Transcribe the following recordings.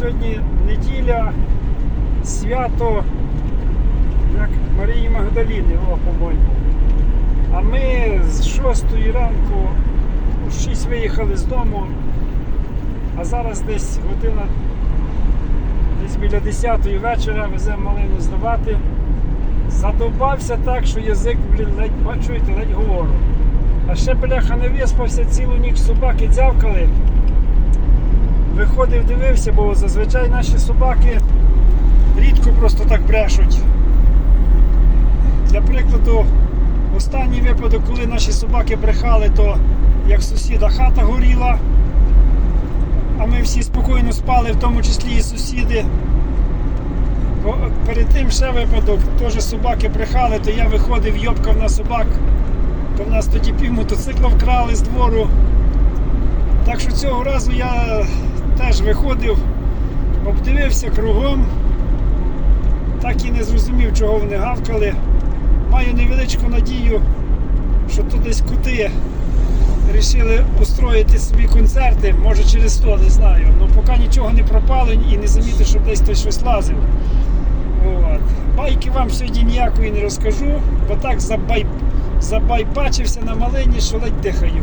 Сьогодні неділя, свято як Марії Магдаліни, о, по-моєму. А ми з 6 ранку у 6 виїхали з дому, а зараз десь година десь біля 10 вечора веземо малину здавати. Задовбався так, що язик, блін, ледь бачуєте, ледь говорю. А ще бляха не виспався цілу ніч собаки дзявкали. Виходив, дивився, бо зазвичай наші собаки рідко просто так брешуть. Для прикладу, останній випадок, коли наші собаки брехали, то як сусіда хата горіла, а ми всі спокійно спали, в тому числі і сусіди. Перед тим ще випадок, теж собаки брехали, то я виходив, йобкав на собак, то в нас тоді пів мотоцикла вкрали з двору. Так що цього разу я теж виходив, обдивився кругом, так і не зрозумів, чого вони гавкали. Маю невеличку надію, що тут десь кути вирішили устроїти собі концерти, може через то, не знаю. Ну поки нічого не пропало і не замітив, щоб десь хтось щось лазив. От. Байки вам сьогодні ніякої не розкажу, бо так забай... забайбачився на малині, що ледь дихаю.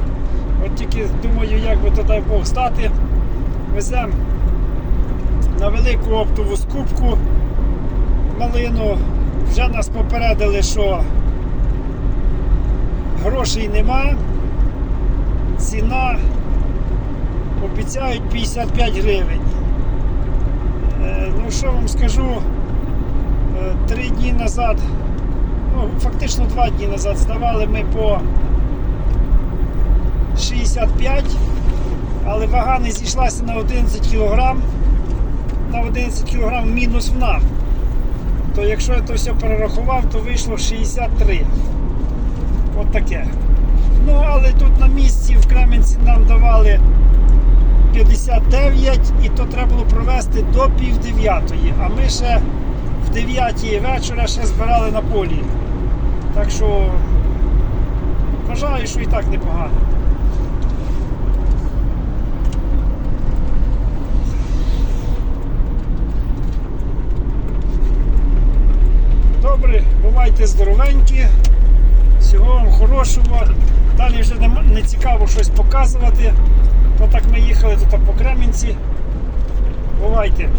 От тільки думаю, як би дай Бог стати. Веземо на велику оптову скупку малину. Вже нас попередили, що грошей нема. Ціна обіцяють 55 гривень. Е, Ну, що вам скажу, Е, три дні назад, ну, фактично два дні назад здавали ми по 65, але вага не зійшлася на 11 кг. На 11 кг мінус в вона. То якщо я то все перерахував, то вийшло 63. От таке. Ну, але тут на місці в Кременці нам давали 59 і то треба було провести до пів дев'ятої, а ми ще в 9 вечора ще збирали на полі. Так що вважаю, що і так непогано. Бувайте здоровенькі. Всього вам хорошого. Далі вже не, не цікаво щось показувати. То так ми їхали тут по Кремінці. Бувайте.